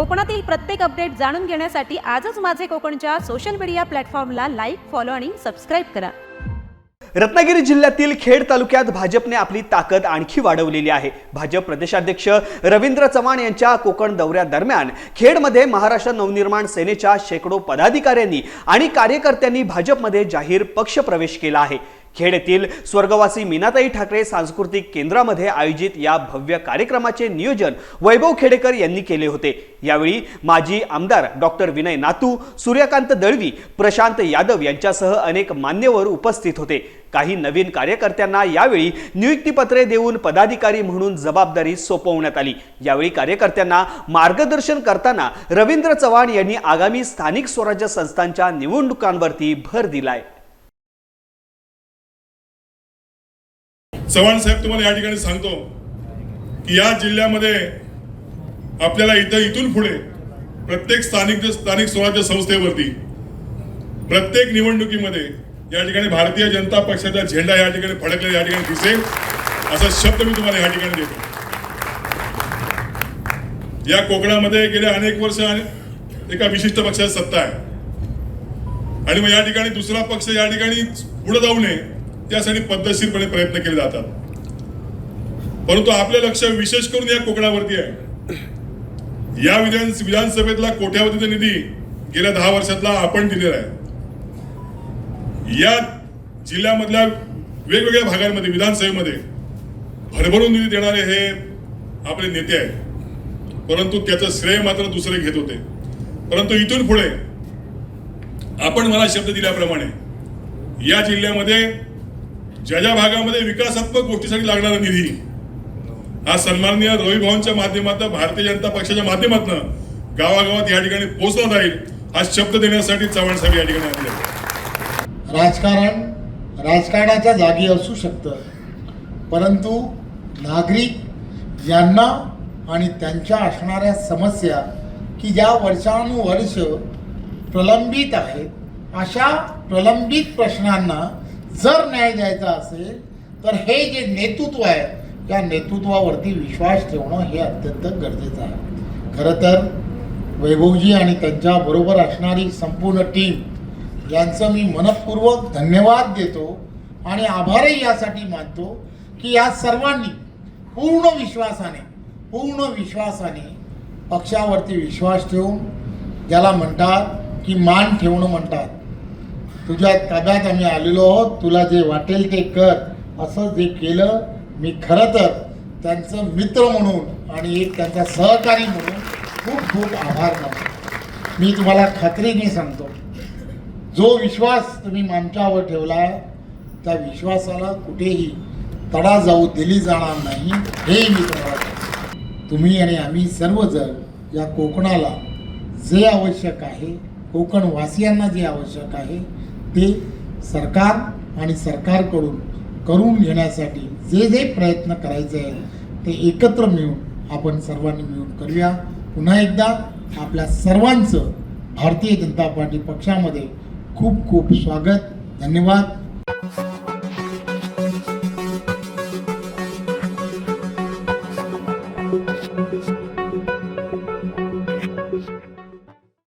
कोकणातील प्रत्येक अपडेट जाणून घेण्यासाठी आजच माझे कोकणच्या सोशल मीडिया प्लॅटफॉर्मला लाईक फॉलो आणि सबस्क्राईब करा. रत्नागिरी जिल्ह्यातील खेड तालुक्यात भाजपने आपली ताकद आणखी वाढवलेली आहे. भाजप प्रदेशाध्यक्ष रवींद्र चव्हाण यांच्या कोकण दौऱ्यादरम्यान खेडमध्ये महाराष्ट्र नवनिर्माण सेनेच्या शेकडो पदाधिकाऱ्यांनी आणि कार्यकर्त्यांनी भाजपमध्ये जाहीर पक्ष प्रवेश केला आहे. खेड येथील स्वर्गवासी मीनाताई ठाकरे सांस्कृतिक केंद्रामध्ये आयोजित या भव्य कार्यक्रमाचे नियोजन वैभव खेडेकर यांनी केले होते. यावेळी माजी आमदार डॉक्टर विनय नातू सूर्यकांत दळवी प्रशांत यादव यांच्यासह अनेक मान्यवर उपस्थित होते. काही नवीन कार्यकर्त्यांना यावेळी नियुक्तीपत्रे देऊन पदाधिकारी म्हणून जबाबदारी सोपवण्यात आली. यावेळी कार्यकर्त्यांना मार्गदर्शन करताना रवींद्र चव्हाण यांनी आगामी स्थानिक स्वराज्य संस्थांच्या निवडणुकांवरती भर दिलाय. चव्हाण साहेब तुम्हाला या ठिकाणी सांगतो की या जिल्ह्यामध्ये आपल्याला इथं इथून पुढे प्रत्येक स्थानिक स्थानिक स्वराज्य संस्थेवरती प्रत्येक निवडणुकीमध्ये या ठिकाणी भारतीय जनता पक्षाचा झेंडा या ठिकाणी फडकलेला या ठिकाणी दिसेल. असा शब्द मी तुम्हाला या ठिकाणी देतो. या कोकणामध्ये गेल्या अनेक वर्ष आणि एका विशिष्ट पक्षाची सत्ता आहे. आणि मग या ठिकाणी दुसरा पक्ष या ठिकाणी पुढे जाऊ नये त्यासाठी पद्धतशीरपणे प्रयत्न केले जातात. परंतु आपलं लक्ष विशेष करून या कोकणावरती आहे. या विधान विधानसभेतला कोट्यावधीचा निधी गेल्या दहा वर्षातला आपण दिलेला आहे. या जिल्ह्यामधल्या वेगवेगळ्या भागांमध्ये विधानसभेमध्ये भरभरून निधी देणारे हे आपले नेते आहेत. परंतु त्याचं श्रेय मात्र दुसरे घेत होते. परंतु इथून पुढे आपण मला शब्द दिल्याप्रमाणे या जिल्ह्यामध्ये ज्या ज्या भागामध्ये विकासात्मक गोष्टीसाठी लागणारा निधी हा सन्माननीय रवी भवनच्या माध्यमातून भारतीय जनता पक्षाच्या माध्यमातून गावागावात या ठिकाणी पोहोचला जाईल हा शब्द देण्यासाठी चव्हाण साहेब या ठिकाणी आले आहेत. राजकारण राजकारणाच्या जागी असू शकतं परंतु नागरिक यांना आणि त्यांच्या असणाऱ्या समस्या की ज्या वर्षानुवर्ष प्रलंबित आहेत अशा प्रलंबित प्रश्नांना जर न्याय द्यायचा असेल तर हे जे नेतृत्व आहे त्या नेतृत्वावरती विश्वास ठेवणं हे अत्यंत गरजेचं आहे. खरं तर वैभवजी आणि त्यांच्याबरोबर असणारी संपूर्ण टीम यांचं मी मनपूर्वक धन्यवाद देतो आणि आभारही यासाठी मानतो की या सर्वांनी पूर्ण विश्वासाने पूर्ण विश्वासाने पक्षावरती विश्वास ठेवून ज्याला म्हणतात की मान ठेवणं म्हणतात तुझ्या ताब्यात आम्ही आलेलो आहोत. तुला जे वाटेल ते कर. असं जे केलं मी खरं तर त्यांचं मित्र म्हणून आणि एक त्यांचा सहकारी म्हणून खूप खूप आभार मानतो. मी तुम्हाला खात्रीने सांगतो. जो विश्वास तुम्ही आमच्यावर ठेवला त्या विश्वासाला कुठेही तडा जाऊ दिली जाणार नाही हे मी तुम्हाला तुम्ही आणि आम्ही सर्वजण या कोकणाला जे आवश्यक आहे कोकणवासियांना जे आवश्यक आहे ते सरकार आणि सरकारकडून करून घेण्यासाठी जे जे प्रयत्न करायचे आहेत ते एकत्र मिळून आपण सर्वांनी मिळून करूया. पुन्हा एकदा आपल्या सर्वांचं भारतीय जनता पार्टी पक्षामध्ये खूप खूप स्वागत. धन्यवाद.